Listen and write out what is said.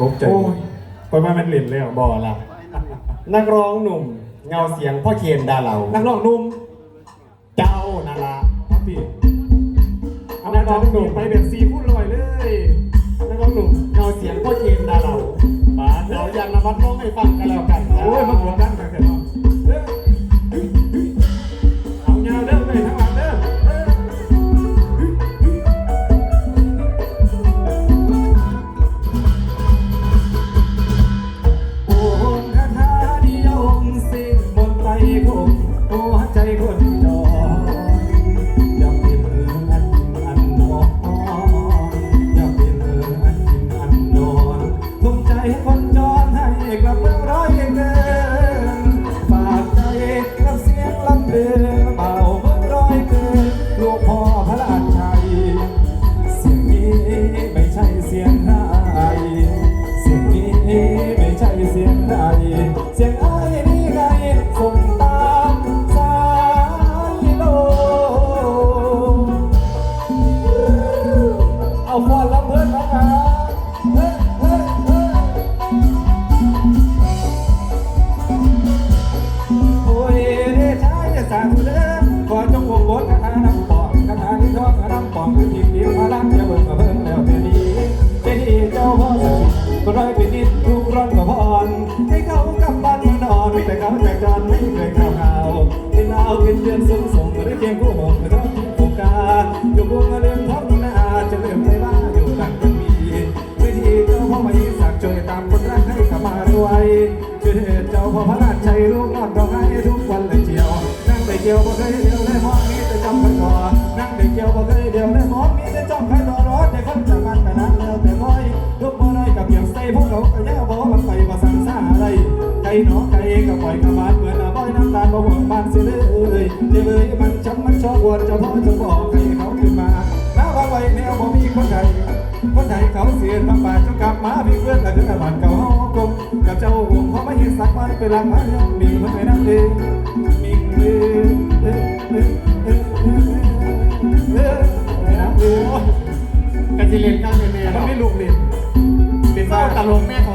ตกใจโอ้ยไปมามันเล่นแล้วบ่ล่ะนักร้องหนุ่ม เงาเสียงพ่อเคนดาเหลานักร้องหนุ่ม เจ้านาละครับพี่เอานักร้องหนุ่มไปแบบซีพูดลอยเลยนักร้องหนุ่มเงาเสียงพ่อเคน บาถาที่ทองน้ำปองคือพิมพ์ดินพลังจะเบิ่งมาเพิ่มแล้วแต่นี้เจดีย์เจ้าพ่อสถิตก็ร้อยเป็นนิดทุกร้อนก็พรให้เขากลับบ้านมานอนแต่เขาจากจรไม่เคยข่าวข่าวที่นาวเป็นเดือนสูงส่งหรือเพียงคู่หงหรือท้องโอกาสอยู่กรุงเรื่อนท้องนาจะเลื่อมใจบ้าอยู่หลังกันมีวิธีเจ้าพ่อมาอีสักช่วยตามคนรักให้กลับมาด้วยช่วยเจ้าพ่อพระราชชัยลูกนอนร้องไห้ทุกวันเลยเจียวนั่งได้เกี่ยวบ่เคย มีแต่จ้องใครต่อรอแต่คนจะมันแต่นั้นแล้วแต่คอยทุกบ่ได้กับเพียงใส่พวกเขาก็แย่าบอกมันไปบ่สั่งซาอะไรไก่หนอไก่ก็ปล่อยกระบาดเหมือนอาบ่อยน้ำตาลบ่หวงบ้านเสียเลยเดี๋ยวเลยมันจำมันชอบวนเจ้าพ่อจะบอกให้เขาขึ้นมาน้าว่าไว้แนวบ่มีคนใดคนใดเขาเสียน้ำบาดจงกลับมาพี่เพื่อนแต่ถึงบ้านเก่าเฮากงกับเจ้าห่วงเพราไม่เห็นสักวันไปหลังมันมีมันไม่นั่งเอ ไม่นั่งเองกันสิเล่นกันแม่มันๆไม่เนาะลูกเล่นเป็นเศร้าบ้าตลกแม่ขอ